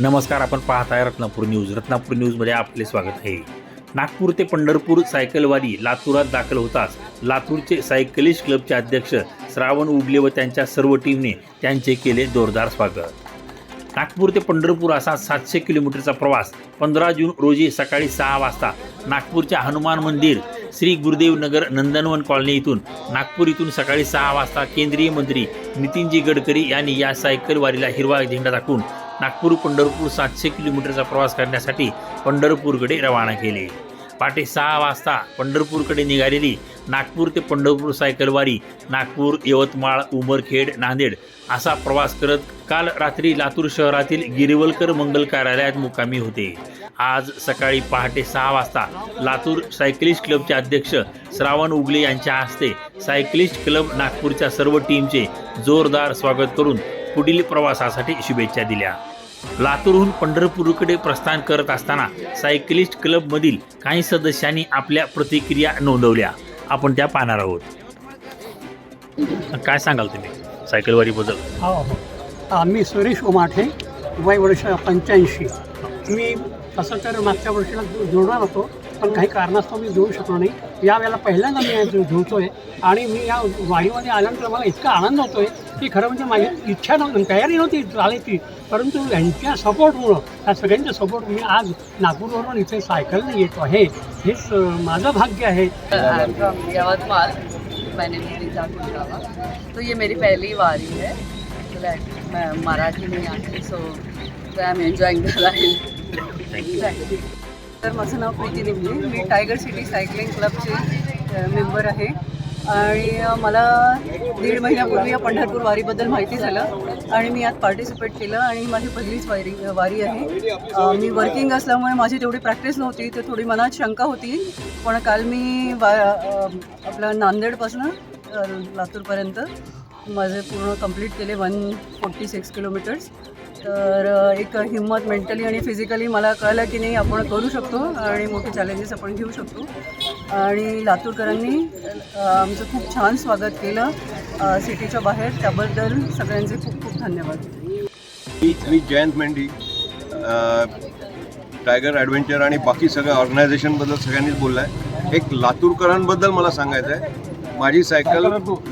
नमस्कार आपण पाहताय रत्नापूर न्यूज. रत्नापूर न्यूजमध्ये आपले स्वागत आहे. नागपूर ते पंढरपूर सायकलवारी लातूरात दाखल होताच लातूरचे सायकलिस्ट क्लबचे अध्यक्ष श्रावण उगले व त्यांच्या सर्व टीमने त्यांचे केले जोरदार स्वागत. नागपूर ते पंढरपूर असा सातशे किलोमीटरचा प्रवास पंधरा जून रोजी सकाळी सहा वाजता नागपूरच्या हनुमान मंदिर श्री गुरुदेव नगर नंदनवन कॉलनी इथून नागपूर इथून सकाळी सहा वाजता केंद्रीय मंत्री नितीनजी गडकरी यांनी या सायकलवारीला हिरवा झेंडा दाखवून नागपूर पंढरपूर सातशे किलोमीटरचा प्रवास करण्यासाठी पंढरपूरकडे रवाना केले. पहाटे सहा वाजता पंढरपूरकडे निघालेली नागपूर ते पंढरपूर सायकलवारी नागपूर यवतमाळ उमरखेड नांदेड असा प्रवास करत काल रात्री लातूर शहरातील गिरवलकर मंगल कार्यालयात मुकामी होते. आज सकाळी पहाटे सहा वाजता लातूर सायकलिस्ट क्लबचे अध्यक्ष श्रावण उगले यांच्या हस्ते सायकलिस्ट क्लब नागपूरच्या सर्व टीमचे जोरदार स्वागत करून पुढील प्रवासासाठी शुभेच्छा दिल्या. लातूरहून पंढरपूरकडे प्रस्थान करत असताना सायकलिस्ट क्लबमधील काही सदस्यांनी आपल्या प्रतिक्रिया नोंदवल्या. आपण त्या पाहणार आहोत. काय सांगाल तुम्ही? सायकलवारीबद्दल हो हो. मी सुरेश उमाठे वय वर्ष पंच्याऐंशी. मी तसं तर मागच्या वर्षीला जोडणार होतो. पण काही कारणास्तव मी जोडू शकलो नाही. यावेळेला पहिल्यांदा मी जो- आहे आणि मी या वारीमध्ये आल्यानंतर मला इतका आनंद होतो आहे की खरं म्हणजे माझी इच्छा नव्हती तयारी नव्हती चालायची परंतु यांच्या सपोर्टमुळं या सगळ्यांच्या सपोर्ट मी आज नागपूरवरून इथे सायकलने येतो आहे. हेच माझं भाग्य आहे. यवतमाल मैंने कुंडावा तो ये मेरी पहली वारी है. मैं मराठी नहीं आती so I am enjoying the ride तर माझं नाव प्रीती निमले मी टायगर सिटी सायकलिंग क्लबचे मेंबर आहे. आणि मला दीड महिन्यापूर्वी या पंढरपूर वारीबद्दल माहिती झालं आणि मी यात पार्टिसिपेट केलं आणि माझी पहिलीच वारी वारी आहे. मी वर्किंग असल्यामुळे माझी तेवढी प्रॅक्टिस नव्हती तर थोडी मनात शंका होती. पण काल मी वा आपलं नांदेडपासून लातूरपर्यंत माझे पूर्ण कंप्लीट केले वन फोर्टी सिक्स किलोमीटर्स तर एक हिंमत मेंटली आणि फिजिकली मला कळलं की नाही आपण करू शकतो आणि मोठे चॅलेंजेस आपण घेऊ शकतो. आणि लातूरकरांनी आमचं खूप छान स्वागत केलं सिटीच्या बाहेर. त्याबद्दल सगळ्यांचे खूप खूप धन्यवाद. मी मी जयंत मेंढी टायगर ॲडव्हेंचर आणि बाकी सगळ्या ऑर्गनायझेशनबद्दल सगळ्यांनीच बोललं आहे एक लातूरकरांबद्दल मला सांगायचं आहे माझी सायकल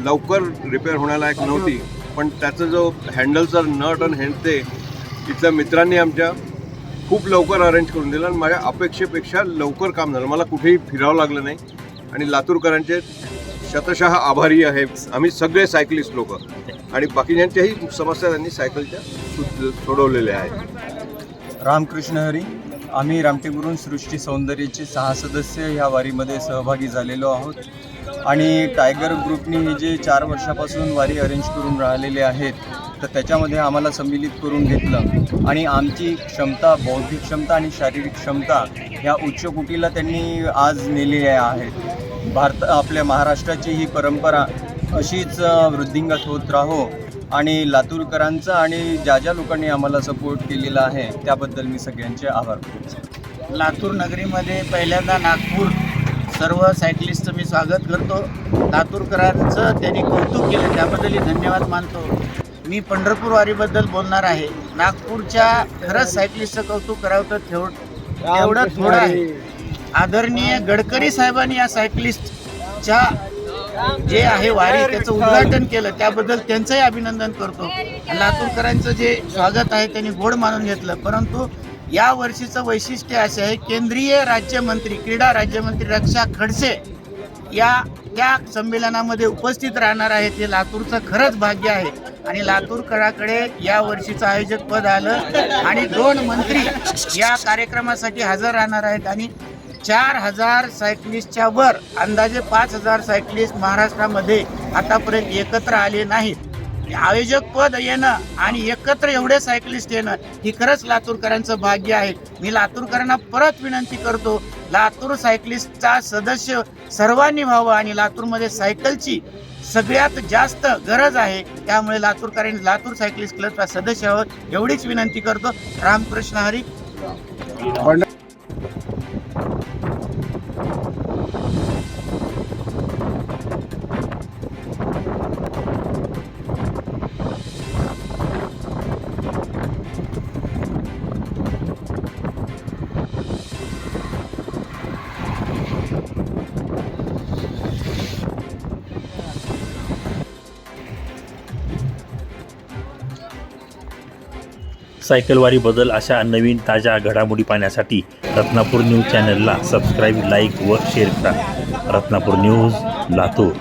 लवकर रिपेअर होण्यालायक नव्हती. पण त्याचा जो हँडलचा नट आणि हँड ते इथल्या मित्रांनी आमच्या खूप लवकर अरेंज करून दिलं आणि माझ्या अपेक्षेपेक्षा लवकर काम झालं. मला कुठेही फिरावं लागलं नाही. आणि लातूरकरांचे शतशः आभारी आहे. आम्ही सगळे सायकलिस्ट लोक. आणि बाकीच्यांच्याही समस्या त्यांनी सायकलच्या सोडवलेल्या आहेत. रामकृष्ण हरी आम्ही रामटेकवरून सृष्टी सौंदर्याचे सहा सदस्य ह्या वारीमध्ये सहभागी झालेलो आहोत. आणि टायगर ग्रुपने हे जे चार वर्षापासून वारी अरेंज करून राहिलेले आहेत तर त्याच्यामध्ये आम्हाला सम्मिलित करून घेतलं. आणि आमची क्षमता बौद्धिक क्षमता आणि शारीरिक क्षमता ह्या उच्च कुटीला त्यांनी आज नेलेल्या आहेत. भारत आपल्या महाराष्ट्राची ही परंपरा अशीच वृद्धिंगत होत राहो आणि लातूरकरांचा आणि ज्या ज्या लोकांनी आम्हाला सपोर्ट केलेला आहे त्याबद्दल मी सगळ्यांचे आभार मानतो. लातूर नगरीमध्ये पहिल्यांदा नागपूर सर्व सायकलिस्टचं मी स्वागत करतो. लातूरकरांचं त्यांनी कौतुक केलं त्याबद्दलही धन्यवाद मानतो. मी पंढरपूर वारीबद्दल बोलणार आहे. नागपूरच्या खरंच सायकलिस्टचं कौतुक करावं तर ठेव तेवढं थोडं आहे. आदरणीय गडकरी साहेबांनी या सायकलिस्टच्या जे आहे वारी त्याचं उद्घाटन केलं त्याबद्दल त्यांचंही अभिनंदन करतो. लातूरकरांचं जे स्वागत आहे त्यांनी गोड मानून घेतलं. परंतु या वर्षीचं वैशिष्ट्य असे आहे केंद्रीय राज्यमंत्री क्रीडा राज्यमंत्री रक्षा खडसे या त्या संमेलनामध्ये उपस्थित राहणार आहेत. हे लातूरचं खरंच भाग्य आहे. आणि लातूरकराकडे या वर्षीचं आयोजक पद आलं आणि दोन मंत्री या कार्यक्रमासाठी हजर राहणार आहेत. आणि चार हजार सायकलिस्टच्या वर अंदाजे पाच हजार सायकलिस्ट महाराष्ट्रामध्ये आतापर्यंत एकत्र आले नाहीत. आयोजक पद येणं आणि एकत्र एवढे सायकलिस्ट येणं ही खरंच लातूरकरांचं भाग्य आहे. मी लातूरकरांना परत विनंती करतो लातूर सायकलिस्टचा सदस्य सर्वांनी व्हावं आणि लातूरमध्ये सायकलची सगळ्यात जास्त गरज आहे. त्यामुळे लातूरकरांनी लातूर सायकलिस्ट क्लबचा सदस्य व्हावं एवढीच विनंती करतो. रामकृष्ण हरी. सायकलवारी बदल अशा नवीन ताज्या घडामोडी पाहण्यासाठी रत्नापूर न्यूज चॅनलला सबस्क्राईब लाईक व शेअर करा. रत्नापूर न्यूज लातूर.